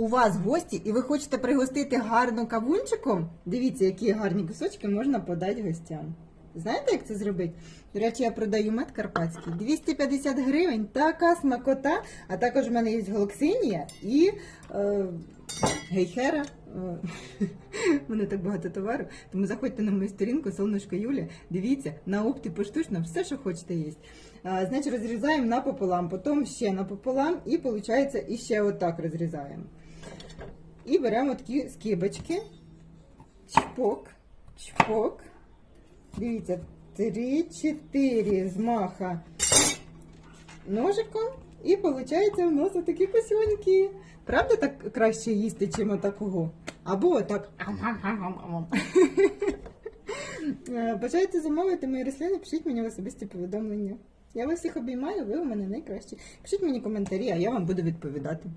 у вас гості і ви хочете пригостити гарно кавунчиком, дивіться, які гарні кусочки можна подати гостям. Знаєте, як це зробити? До речі, я продаю мед карпатський. 250 гривень, така смакота. А також в мене є голоксинія і е, гейхера. Е, У мене так багато товару. Тому заходьте на мою сторінку, сонечко Юлія. Дивіться, на опті поштучно, все, що хочете. А, значить, розрізаємо напополам, потім ще напополам, і виходить, і ще отак розрізаємо. І беремо такі скибочки. Чпок, чпок. Дивіться, 3-4 змаха ножиком. І виходить у нас такі косюньки. Правда так краще їсти, чим отакого? Або отак. Е, Бажаєте замовити мої рослини, пишіть мені в особисті повідомлення. Я вас всіх обіймаю, ви у мене найкращі. Пишіть мені коментарі, а я вам буду відповідати.